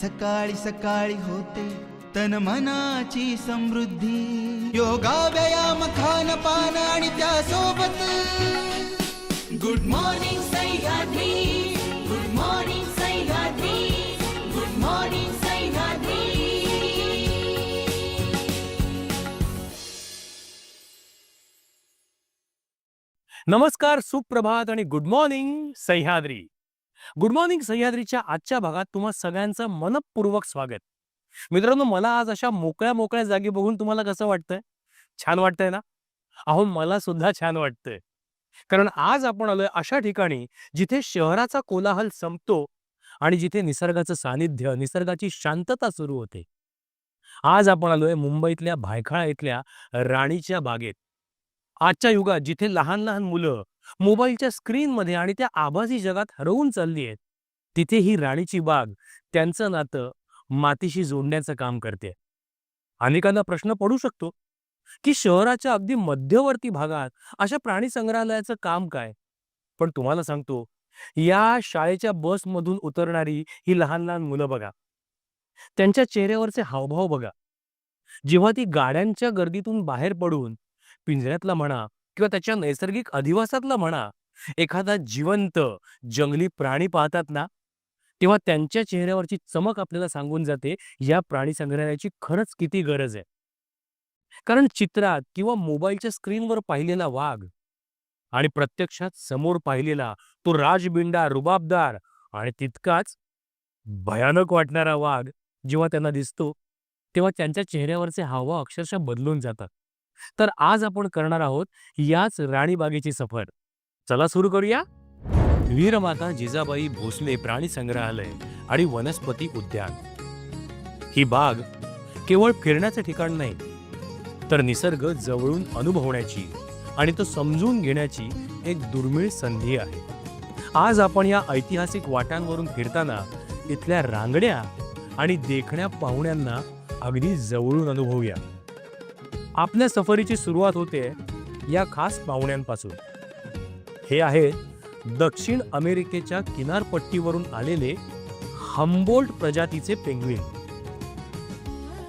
सकाळी सकाळी होते तन मनाची समृद्धी. योगा व्यायाम खान पान आणि त्यासोबत. Good morning Sahyadri. Good morning Sahyadri. Good morning Sahyadri. नमस्कार सुप्रभात आणि good morning Sahyadri. Good morning सह्याद्रीच्या आजच्या भागात तुम्हा सगळ्यांचं मनपूर्वक स्वागत. मित्रांनो मला आज अशा मोकळ्या मोकळ्या जागी बघून तुम्हाला कसं वाटतंय? छान वाटतंय ना? अहो मला सुद्धा छान वाटतंय. कारण आज आपण आलोय अशा ठिकाणी जिथे शहराचा कोलाहल संपतो आणि जिथे निसर्गाचं सानिध्य निसर्गाची शांतता सुरू होते. आज आपण आलोय मुंबईतल्या भायखळा इथल्या राणीच्या बागेत. आजच्या युगात जिथे लहान लहान मुलं मोबाईलच्या स्क्रीनमध्ये आणि त्या आभासी जगात हरवून चालली आहेत. तिथे ही राणीची बाग त्यांचं नातं मातीशी जोडण्याचं काम करते. अनेकांना प्रश्न पडू शकतो की शहराच्या अगदी मध्यवर्ती भागात अशा प्राणी संग्रहालयाचं काम काय? पण तुम्हाला सांगतो या शाळेच्या बसमधून उतरणारी ही लहान लहान मुलं बघा. त्यांच्या चेहऱ्यावरचे हावभाव बघा. जेव्हा ती गाड्यांच्या गर्दीतून बाहेर पडून पिंजऱ्यातला म्हणा किंवा त्याच्या नैसर्गिक अधिवासातला म्हणा एखादा जिवंत जंगली प्राणी पाहतात ना तेव्हा त्यांच्या चेहऱ्यावरची चमक आपल्याला सांगून जाते या प्राणी संग्रहालयाची खरंच किती गरज आहे. कारण चित्रात किंवा मोबाईलच्या स्क्रीनवर पाहिलेला वाघ आणि प्रत्यक्षात समोर पाहिलेला तो राजबिंडा रुबाबदार आणि तितकाच भयानक वाटणारा वाघ जेव्हा त्यांना दिसतो तेव्हा त्यांच्या चेहऱ्यावरचे हावभाव अक्षरशः बदलून जातात. तर आज आपण करणार आहोत याच राणीबागेची सफर. चला सुरू करूया? वीरमाता जिजाबाई भोसले प्राणी संग्रहालय आणि वनस्पती उद्यान. ही बाग केवळ फिरण्याचं ठिकाण नाही तर निसर्ग जवळून अनुभवण्याची आणि तो समजून घेण्याची एक दुर्मिळ संधी आहे. आज आपण या ऐतिहासिक वाटांवरून फिरताना इथल्या रांगड्या आणि देखण्या पाहुण्यांना अगदी जवळून अनुभवूया. आपल्या सफरीची सुरुवात होते या खास पाहुण्यांपासून. हे आहे दक्षिण अमेरिकेच्या किनारपट्टीवरून आलेले हम्बोल्ट प्रजातीचे पेंग्विन.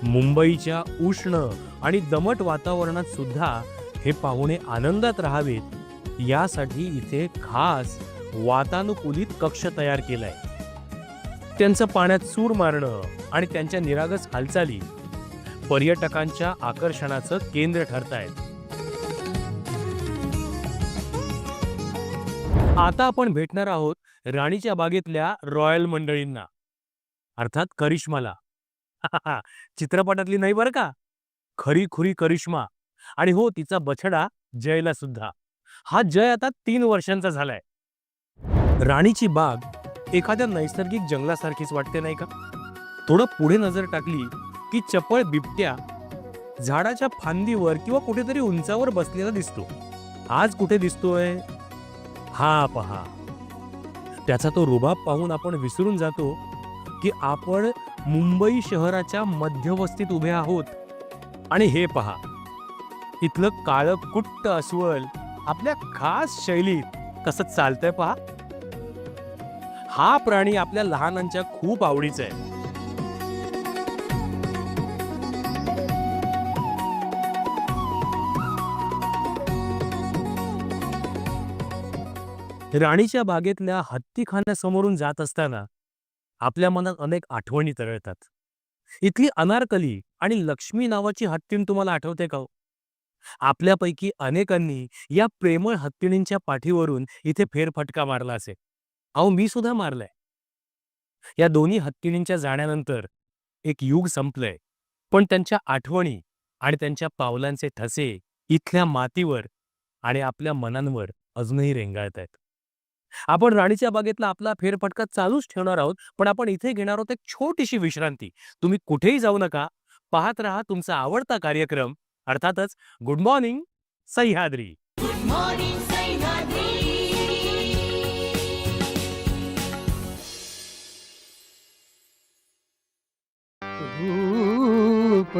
मुंबईच्या उष्ण आणि दमट वातावरणात सुद्धा हे पाहुणे आनंदात राहावेत यासाठी इथे खास वातानुकूलित कक्ष तयार केलाय. त्यांचं पाण्यात सूर मारणं आणि त्यांच्या निरागस हालचाली पर्यटकांच्या आकर्षणाचं केंद्र ठरत आहेत आता आपण भेटणार आहोत राणीच्या बागेतल्या रॉयल मंडळींना. अर्थात करिश्माला. चित्रपटातली नाही बरं का? खरी खुरी करिश्मा. आणि हो तिचा बछडा जयला सुद्धा. हा जय आता तीन वर्षांचा झालाय. राणीची बाग एखाद्या नैसर्गिक जंगलासारखीच वाटते नाही का? थोडं पुढे नजर टाकली की चपळ बिबट्या झाडाच्या फांदीवर किंवा कुठेतरी उंचावर बसलेला दिसतो. आज कुठे दिसतोय? हा पहा. त्याचा तो रुबाब पाहून आपण विसरून जातो की आपण मुंबई शहराच्या मध्यवस्तीत उभे आहोत. आणि हे पहा. इथलं काळं कुट्ट अस्वल आपल्या खास शैलीत कसं चालतंय पहा. हा प्राणी आपल्या लहानांच्या खूप आवडीचा आहे. राणीच्या बागेतल्या हत्तीखान्यासमोरून जात असताना आपल्या मनात अनेक आठवणी तरळतात. इथली अनारकली आणि लक्ष्मी नावाची हत्तीण तुम्हाला आठवते का हो? आपल्यापैकी अनेकांनी या प्रेमळ हत्तीणींच्या पाठीवरून इथे फेरफटका मारला असे अहो मी सुद्धा मारलाय. या दोन्ही हत्तीणींच्या जाण्यानंतर एक युग संपलंय. पण त्यांच्या आठवणी आणि त्यांच्या पावलांचे ठसे इथल्या मातीवर आणि आपल्या मनांवर अजूनही रेंगाळत आहेत आपण राणीच्या बागेतला आपला फेरफटका चालूच ठेवणार आहोत पण आपण इथे घेणार आहोत एक छोटीशी विश्रांती. तुम्ही कुठेही जाऊ नका पाहत राहा तुमचा आवडता कार्यक्रम. अर्थातच good morning Sahyadri. Good morning Sahyadri. रूप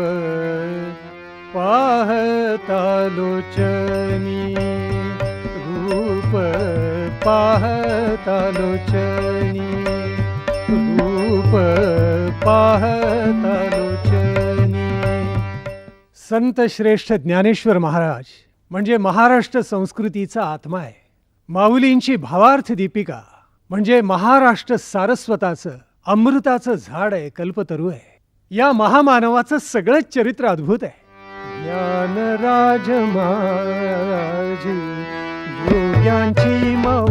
पाहता लोचनी पाहतालोचनी रूप पाहतालोचनी संत श्रेष्ठ ज्ञानेश्वर महाराज म्हणजे महाराष्ट्र संस्कृतीचा आत्मा आहे. माऊलींची भावार्थ दीपिका म्हणजे महाराष्ट्र सारस्वताचं अमृताचं झाड आहे कल्पतरू आहे. या महामानवाचं सगळंच चरित्र अद्भुत आहे. ज्ञानराज महाराज योग्यांची माऊ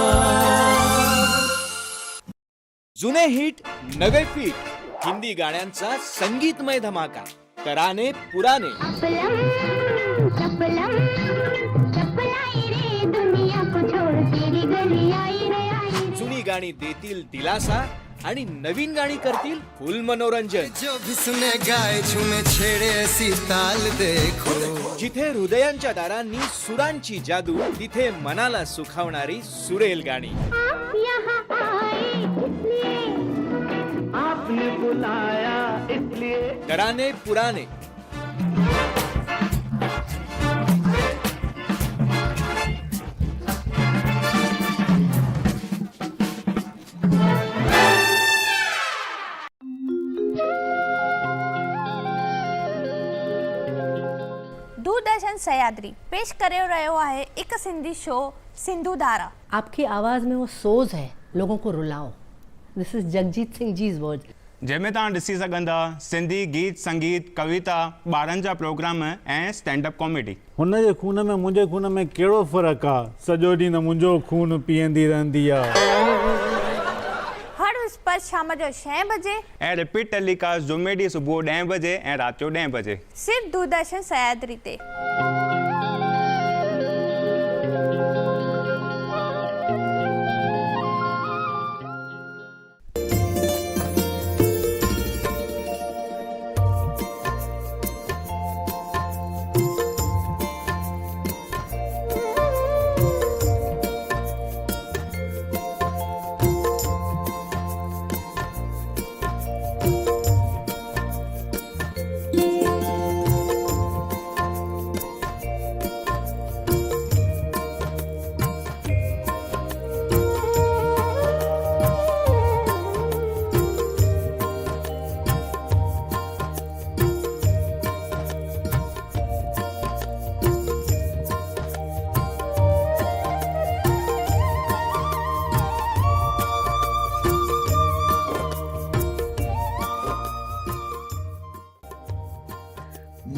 जुने हिट नवे फिट हिंदी गाण्यांचा संगीतमय धमाका तराने पुराने. चपलम चपलम चपलाई रे दुनिया को छोड़ तेरी गली आई रे आई जुनी गाणी देतील दिलासा आणि नवीन गाणी करतील फुल मनोरंजन. जो भी सुने गाए झूमे छेड़े ऐसी ताल देखो. जिथे हृदयांच्या दारांनी सुरांची जादू तिथे मनाला सुखावणारी सुरेल गाणी. आप यहाँ आपने बुलाया इसलिए। डराने पुराने। दूरदर्शन पेश करे रहे है एक सिंधी शो सिंधु धारा। आपकी आवाज़ में वो सोज है लोगों को रुलाओ। This is Jagjit Singh जीज़ words जंहिंमें तव्हां ॾिसी सघंदा सिंधी गीत संगीत कविता ॿारनि जा प्रोग्राम ऐं स्टैंड अप कॉमेडी। हुन जे खून में मुंहिंजे खून में कहिड़ो फ़र्क़ु आहे? सॼो ॾींहुं मुंहिंजो खून पीअंदी रहंदी आहे। हर विस्पत शाम जो छहें बजे। ऐं रिपीट टेलीकास्ट जुमे ॾींहुं सुबुह ॾहें बजे ऐं राति जो ॾहें बजे। सिर्फ़ु दूरदर्शन सयादरी ते।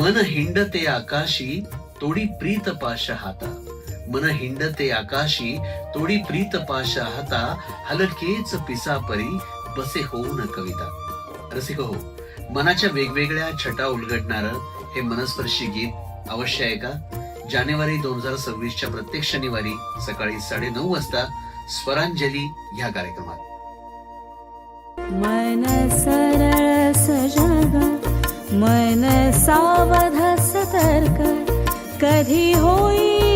मन हिंडते आकाशी तोडी प्रीत पाश हाता. मन हिंडते आकाशी तोडी प्रीत पाश हाता. हलकेच पिसा परी बसे होऊन कविता. रसिक हो मनाच्या वेगवेगळ्या छटा उलगडणार हे मनस्पर्शी गीत अवश्य आहे का जानेवारी दोन हजार सव्वीसच्या प्रत्येक शनिवारी सकाळी साडे नऊ वाजता स्वरांजली ह्या कार्यक्रमात. मन सरळ सजागा मन सतर्क कधी होई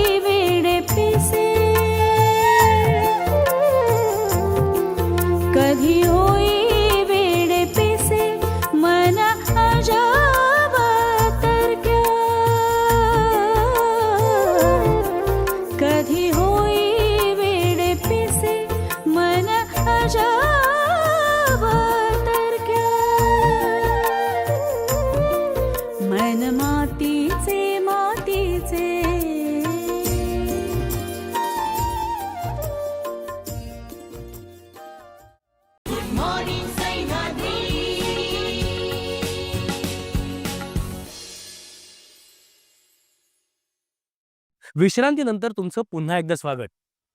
विश्रांतीनंतर तुमचं पुन्हा एकदा स्वागत.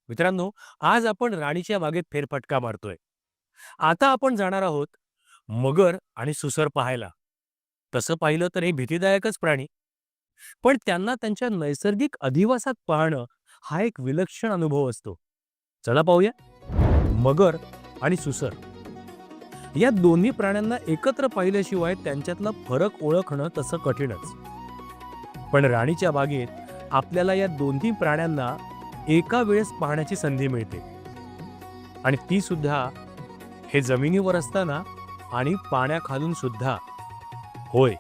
मित्रांनो आज आपण राणीच्या बागेत फेरफटका मारतोय. आता आपण जाणार आहोत मगर आणि सुसर पाहायला. तसं पाहिलं तर हे भीतीदायकच प्राणी. पण त्यांना त्यांच्या नैसर्गिक अधिवासात पाहणं हा एक विलक्षण अनुभव असतो. चला पाहूया. मगर आणि सुसर. या दोन्ही प्राण्यांना एकत्र पाहिल्याशिवाय त्यांच्यातला फरक ओळखणं तसं कठीणच. पण राणीच्या बागेत आपल्याला या दोन्ही प्राण्यांना एका वेळेस पाहण्याची संधी मिळते. आणि ती सुद्धा हे जमिनीवर असताना आणि पाण्याखालून सुद्धा. होय.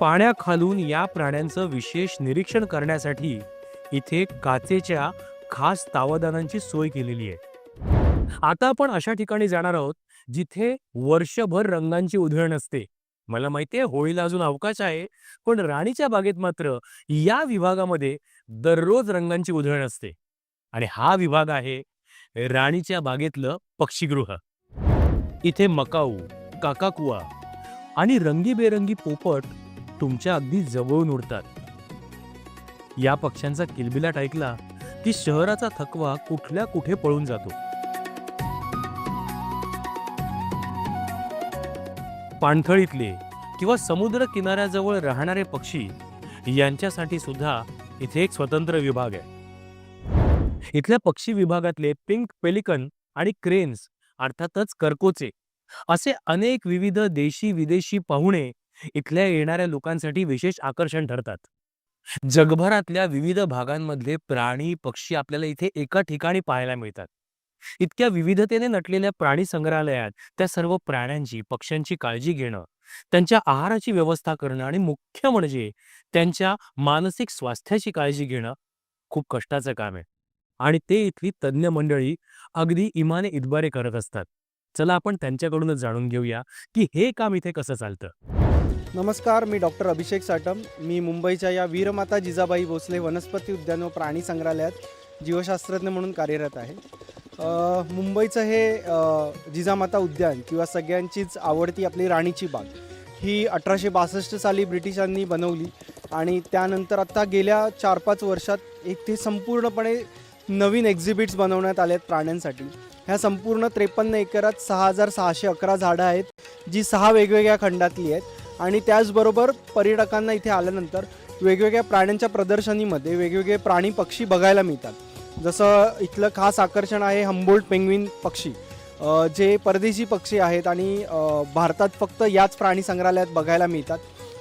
पाण्याखालून या प्राण्यांचं विशेष निरीक्षण करण्यासाठी इथे काचेच्या खास तावदानांची सोय केलेली आहे. आता आपण अशा ठिकाणी जाणार आहोत जिथे वर्षभर रंगांची उधळण असते. मला माहितीये होळीला अजून अवकाश आहे. पण राणीच्या बागेत मात्र या विभागामध्ये दररोज रंगांची उधळण असते. आणि हा विभाग आहे राणीच्या बागेतलं पक्षीगृह. इथे मकाऊ काकाकुआ आणि रंगीबेरंगी पोपट तुमच्या अगदी जवळून उडतात. या पक्ष्यांचा किलबिलाट ऐकला की शहराचा थकवा कुठल्या कुठे पळून जातो. पाणथळीतले किंवा समुद्र किनाऱ्याजवळ राहणारे पक्षी यांच्यासाठी सुद्धा इथे एक स्वतंत्र विभाग आहे. इथल्या पक्षी विभागातले पिंक पेलिकन आणि क्रेन्स अर्थातच करकोचे असे अनेक विविध देशी विदेशी पाहुणे इथल्या येणाऱ्या लोकांसाठी विशेष आकर्षण ठरतात. जगभरातल्या विविध भागांमधले प्राणी पक्षी आपल्याला इथे एका ठिकाणी पाहायला मिळतात. इतक्या विविधतेने नटलेल्या प्राणी संग्रहालयात त्या सर्व प्राण्यांची पक्ष्यांची काळजी घेणं त्यांच्या आहाराची व्यवस्था करणं आणि मुख्य म्हणजे त्यांच्या मानसिक स्वास्थ्याची काळजी घेणं खूप कष्टाचं काम आहे. आणि ते इथली तज्ज्ञ मंडळी अगदी इमाने इतबारे करत असतात. चला आपण त्यांच्याकडूनच जाणून घेऊया की हे काम इथे कसं चालतं. नमस्कार मी डॉक्टर अभिषेक साटम मी मुंबईच्या या वीरमाता जिजाबाई भोसले वनस्पती उद्यान व प्राणी संग्रहालयात जीवशास्त्रज्ञ म्हणून कार्यरत आहे. मुंबईचं हे जिजामाता उद्यान किंवा सगळ्यांचीच आवडती आपली राणीची बाग ही अठराशे बासष्ट साली ब्रिटिशांनी बनवली आणि त्यानंतर आत्ता गेल्या चार पाच वर्षात एक ते संपूर्णपणे नवीन एक्झिबिट्स बनवण्यात आले आहेत प्राण्यांसाठी. ह्या संपूर्ण त्रेपन्न एकरात सहा हजार सहाशे अकरा झाडं आहेत जी सहा वेगवेगळ्या खंडातली आहेत आणि त्याचबरोबर पर्यटकांना इथे आल्यानंतर वेगवेगळ्या प्राण्यांच्या प्रदर्शनीमध्ये वेगवेगळे प्राणी पक्षी बघायला मिळतात. जसं इथलं खास आकर्षण आहे हंबोल्ट पेंग्विन पक्षी. जे परदेशी पक्षी आहेत आणि भारतात फक्त याच प्राणी संग्रहालयात बघायला मिळतात.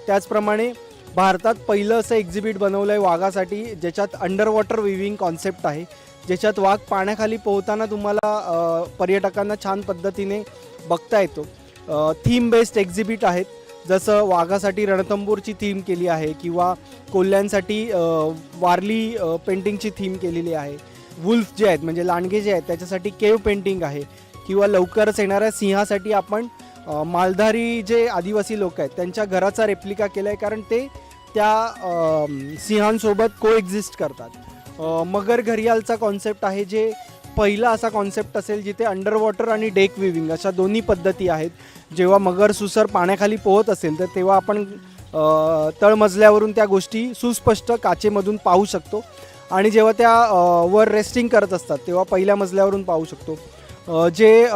त्याचप्रमाणे भारतात पहिलं असं एक्झिबिट बनवलं आहे वाघासाठी ज्याच्यात अंडर वॉटर विविंग कॉन्सेप्ट आहे. ज्याच्यात वाघ पाण्याखाली पोहताना तुम्हाला पर्यटकांना छान पद्धतीने बघता येतो. थीम बेस्ड एक्झिबिट आहेत. जसं वाघासाठी रणतंबूरची थीम केली आहे किंवा कोल्ह्यांसाठी वारली पेंटिंगची थीम केलेली आहे. वुल्फ जे आहेत म्हणजे लांडगे जे आहेत त्याच्यासाठी केव पेंटिंग आहे. किंवा लवकरच येणाऱ्या सिंहासाठी आपण मालधारी जे आदिवासी लोक आहेत त्यांच्या घराचा रेप्लिका केला आहे कारण ते त्या सिंहांसोबत को एक्झिस्ट करतात मगर घरियालचा कॉन्सेप्ट आहे जे पहिला असा कॉन्सेप्ट असेल जिथे अंडर वॉटर आणि डेक विविंग अशा दोन्ही पद्धती आहेत. जेव्हा मगर सुसर पाण्याखाली पोहत असेल तर तेव्हा आपण तळमजल्यावरून त्या गोष्टी सुस्पष्ट काचेमधून पाहू शकतो. आणि जेव्हा त्या वर रेस्टिंग करत असतात तेव्हा पहिल्या मजल्यावरून पाहू शकतो. जे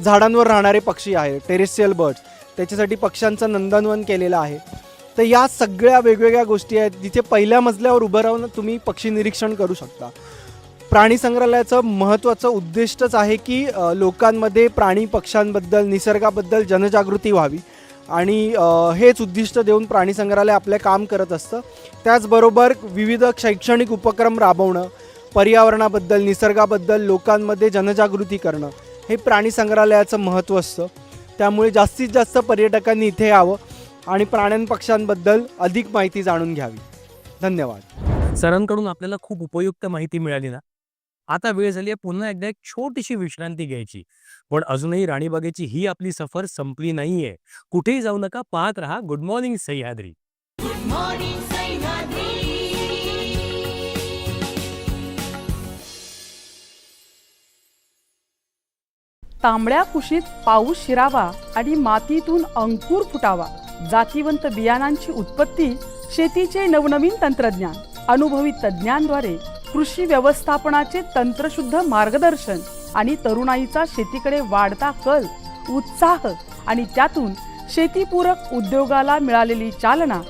झाडांवर राहणारे पक्षी आहेत टेरेस्ट्रियल बर्ड्स त्याच्यासाठी पक्ष्यांचं नंदनवन केलेलं आहे. तर या सगळ्या वेगवेगळ्या गोष्टी आहेत जिथे पहिल्या मजल्यावर उभं राहून तुम्ही पक्षी निरीक्षण करू शकता. प्राणी संग्रहालयाचं महत्त्वाचं उद्दिष्टच आहे की लोकांमध्ये प्राणी पक्ष्यांबद्दल निसर्गाबद्दल जनजागृती व्हावी. आणि हेच उद्दिष्ट देऊन प्राणी संग्रहालय आपले काम करत असतं. त्याचबरोबर विविध शैक्षणिक उपक्रम राबवणं पर्यावरणाबद्दल निसर्गाबद्दल लोकांमध्ये जनजागृती करणं हे प्राणी संग्रहालयाचं महत्त्व असतं. त्यामुळे जास्तीत जास्त पर्यटकांनी इथे यावं आणि प्राण्यांपक्ष्यांबद्दल अधिक माहिती जाणून घ्यावी. धन्यवाद. सरांकडून आपल्याला खूप उपयुक्त माहिती मिळाली ना. आता वेळ झाली आहे पुन्हा एकदा एक छोटीशी विश्रांती घ्यायची. पण अजूनही राणीबागेची ही आपली सफर संपली नाहीये. कुठेही जाऊ नका पाहत राहा गुड मॉर्निंग सह्याद्री. तांबड्या कुशीत पाऊस शिरावा आणि मातीतून अंकुर फुटावा. जातीवंत बियाणांची उत्पत्ती शेतीचे नवनवीन तंत्रज्ञान. अनुभवी तज्ज्ञांद्वारे कृषी व्यवस्थापनाचे तंत्रशुद्ध मार्गदर्शन आणि तरुणाईचा शेतीकडे वाढता कल उत्साह आणि त्यातून शेतीपूरक उद्योगाला मिळालेली चालना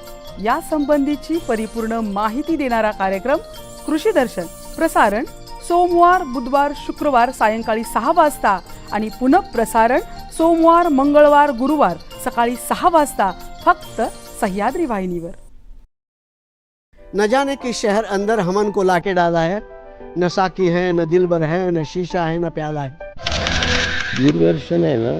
या संबंधीची परिपूर्ण माहिती देणारा कार्यक्रम कृषी दर्शन. प्रसारण सोमवार बुधवार शुक्रवार सायंकाळी सहा वाजता आणि पुनः प्रसारण सोमवार मंगळवार गुरुवार सकाळी सहा वाजता फक्त सह्याद्री वाहिनीवर. न जाने किस शहर अंदर हमन को लाके डाला है। न साकी है न दिलबर है न शीशा है न प्याला है। दूरदर्शन आहे ना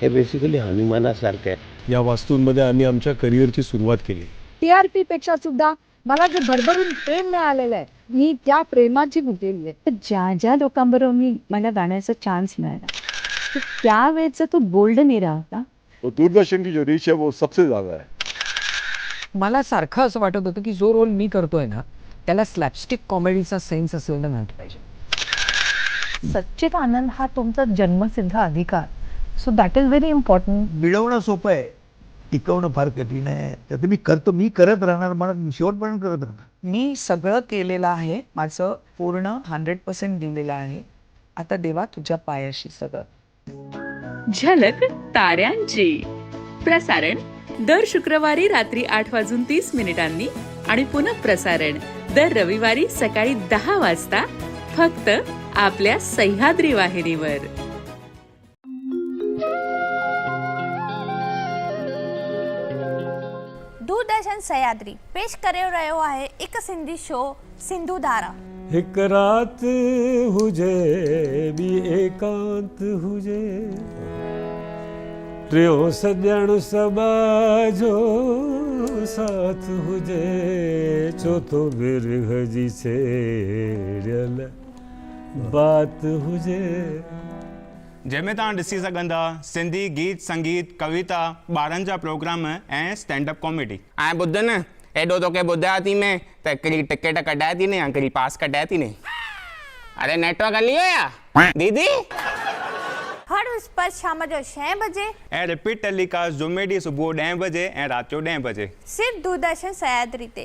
हे बेसिकली हनुमानासारखं आहे या वास्तूंमध्ये आम्ही आमच्या करिअरची सुरुवात केली. टी आर पी पेक्षा सुद्धा मला जे भरभरून प्रेम मिळालेलं आहे मी त्या प्रेमाची गुंतलेली आहे. ज्या ज्या लोकांबरोबर मी मला गाण्याचा चान्स मिळाला तर त्यावेळेचा तो गोल्डन एरा होता. तो दूरदर्शन की जो रीच है वो सबसे ज्यादा है। मला सारखं असं वाटत होतं की जो रोल मी करतोय ना त्याला स्लॅपस्टिक कॉमेडीचा सेन्स असेल ना पाहिजे. सच्चित आनंद हा तुमचा जन्मसिद्ध अधिकार. So that is very important मिळवणं सोपं आहे. टिकवणं फार कठीण आहे. तर मी करतो मी करत राहणार मला शेवटपर्यंत करत राहणार. मी सगळं केलेलं आहे. माझं पूर्ण हंड्रेड पर्सेंट दिलेलं आहे. आता देवा तुझ्या पायाशी सगळं. झलक ताऱ्यांची. प्रसारण दर शुक्रवारी रात्री आठ वाजून तीस मिनिटांनी आणि पुनः प्रसारण दर रविवारी सकाळी दहा वाजता फक्त आपल्या सह्याद्री वाहिनीवर. दूरदर्शन सह्याद्री पेश करे रहियो आहे एक सिंधी शो सिंधु धारा. हिक रात हुजे भी एकांत हुजे. टियों सॼण सबाजो साथ हुजे चोथो बिरह जी छेड़ियल बात हुजे। जंहिंमें तव्हां ॾिसी सघंदा सिंधी गीत संगीत कविता ॿारनि जा प्रोग्राम ऐं स्टैंडअप कॉमेडी। ऐं ॿुध न एॾो तोखे ॿुधायो थी मैं त हिकिड़ी टिकट कढाए थी ने हिकिड़ी पास कढाए थी ने अरे नेटवर्क हली वियो या? दीदी? हर शाम जो छह बजे। ऐं रिपीट टेलीकास्ट जुमे ॾींहुं सुबुह ॾहें बजे ऐं राति जो ॾहें बजे। सिर्फ़ दूरदर्शन सह्याद्री ते।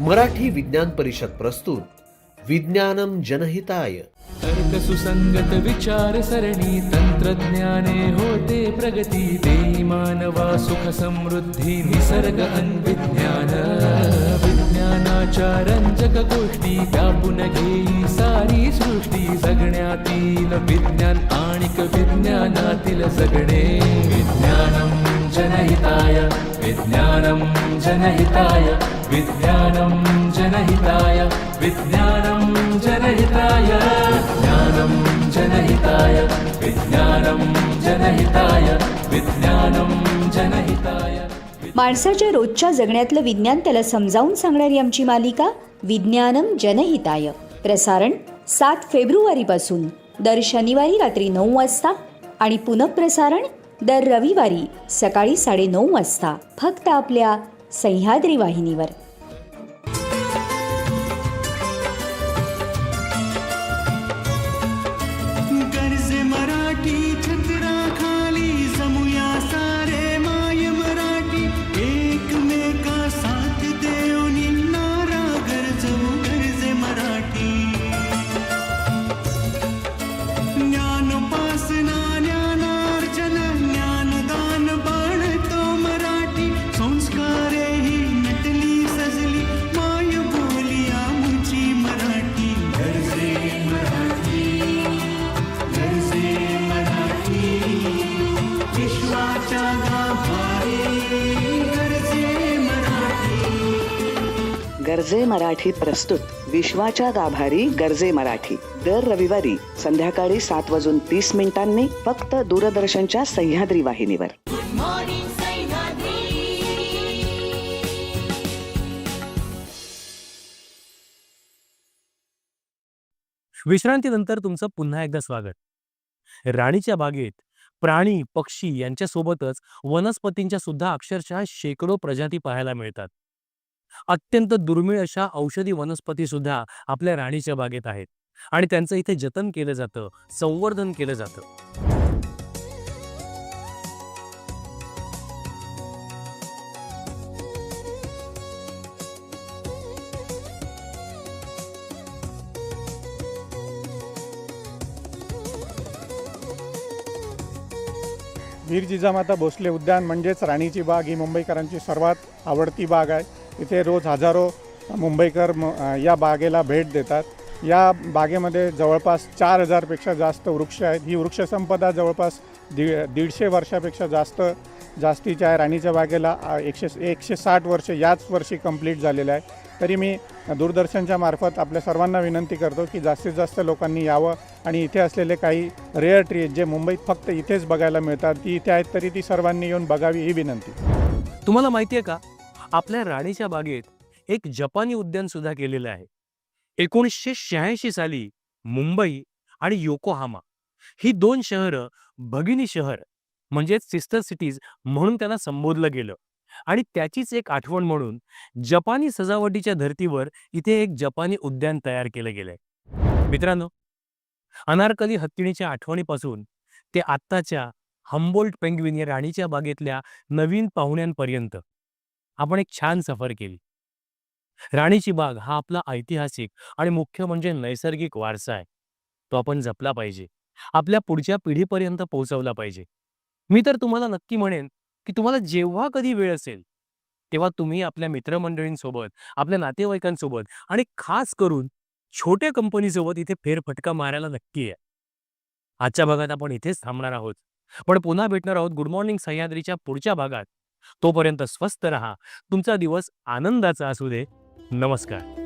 मराठी विज्ञान परिषद प्रस्तुत विज्ञानम जनहिताय। तर्क सुसंगत विचार सरणी तंत्रज्ञाने होते प्रगती देई मानवा सुख समृद्धी निसर्ग अन्विज्ञान रंजक गोष्टी व्यापून घेई सारी सृष्टी. जगण्यातील विज्ञान आणिक विज्ञानातील जगणे विज्ञानम जनहिताय विज्ञानम जनहिताय विज्ञानम जनहिताय विज्ञानम जनहिताय. ज्ञानम जनहिताय विज्ञानम जनहिताय विज्ञानम जनहिताय. माणसाच्या रोजच्या जगण्यातलं विज्ञान त्याला समजावून सांगणारी आमची मालिका विज्ञानम जनहिताय. प्रसारण सात फेब्रुवारीपासून दर शनिवारी रात्री नऊ वाजता आणि पुनःप्रसारण दर रविवारी सकाळी साडेनऊ वाजता. फक्त आपल्या सह्याद्री वाहिनीवर. गरजे मराठी प्रस्तुत. विश्वाच्या गाभारी गरजे मराठी. दर रविवारी संध्याकाळी सात वाजून तीस मिनिटांनी फक्त दूरदर्शनच्या सह्याद्री वाहिनीवर. विश्रांतीनंतर तुमचं पुन्हा एकदा स्वागत. राणीच्या बागेत प्राणी पक्षी यांच्यासोबतच वनस्पतींच्या सुद्धा अक्षरशः शेकडो प्रजाती पाहायला मिळतात. अत्यंत दुर्मिळ अशा औषधी वनस्पती सुद्धा आपल्या राणीच्या बागेत आहेत. आणि त्यांचं इथे जतन केलं जातं संवर्धन केलं जातं. वीर जिजामाता भोसले उद्यान म्हणजेच राणीची बाग ही मुंबईकरांची सर्वात आवडती बाग आहे. इथे रोज हजारो मुंबईकर म- या बागेला भेट देतात. या बागेमध्ये जवळपास चार हजारपेक्षा जास्त वृक्ष आहेत. ही वृक्षसंपदा जवळपास दी दीडशे वर्षापेक्षा जास्त जास्तीच्या आहे. राणीच्या बागेला एकशे एकशे साठ वर्ष याच वर्षी कंप्लीट झालेलं आहे. तरी मी दूरदर्शनच्या मार्फत आपल्या सर्वांना विनंती करतो की जास्तीत जास्त लोकांनी यावं आणि इथे असलेले काही रेअर ट्री जे मुंबईत फक्त इथेच बघायला मिळतात. ती इथे आहेत तरी ती सर्वांनी येऊन बघावी ही विनंती. तुम्हाला माहिती आहे का? आपल्या राणीच्या बागेत एक जपानी उद्यान सुद्धा केलेलं आहे. एकोणीसशे शहाऐंशी साली मुंबई आणि योकोहामा ही दोन शहरं भगिनी शहर म्हणजेच सिस्टर सिटीज म्हणून त्यांना संबोधलं गेलं. आणि त्याचीच एक आठवण म्हणून जपानी सजावटीच्या धर्तीवर इथे एक जपानी उद्यान तयार केलं गेलंय. मित्रांनो अनारकली हत्तीणीच्या आठवणीपासून ते आत्ताच्या हंबोल्ट पेंग्विन या राणीच्या बागेतल्या नवीन पाहुण्यांपर्यंत आपण एक छान सफर केली. राणीची बाग हा आपला ऐतिहासिक आणि मुख्य म्हणजे नैसर्गिक वारसा आहे. तो आपण जपला पाहिजे. आपल्या पुढच्या पिढीपर्यंत पोहोचवला पाहिजे. मी तर तुम्हाला नक्की म्हणेन की तुम्हाला जेव्हा कधी वेळ असेल तेव्हा तुम्ही आपल्या मित्रमंडळींसोबत आपल्या नातेवाईकांसोबत आणि खास करून छोट्या कंपनीसोबत इथे फेरफटका मारायला नक्की आहे आजच्या भागात आपण इथेच थांबणार आहोत. पण पुन्हा भेटणार आहोत गुड मॉर्निंग सह्याद्रीच्या पुढच्या भागात. तोपर्यंत स्वस्थ रहा. तुमचा दिवस आनंदाचा असू दे. नमस्कार.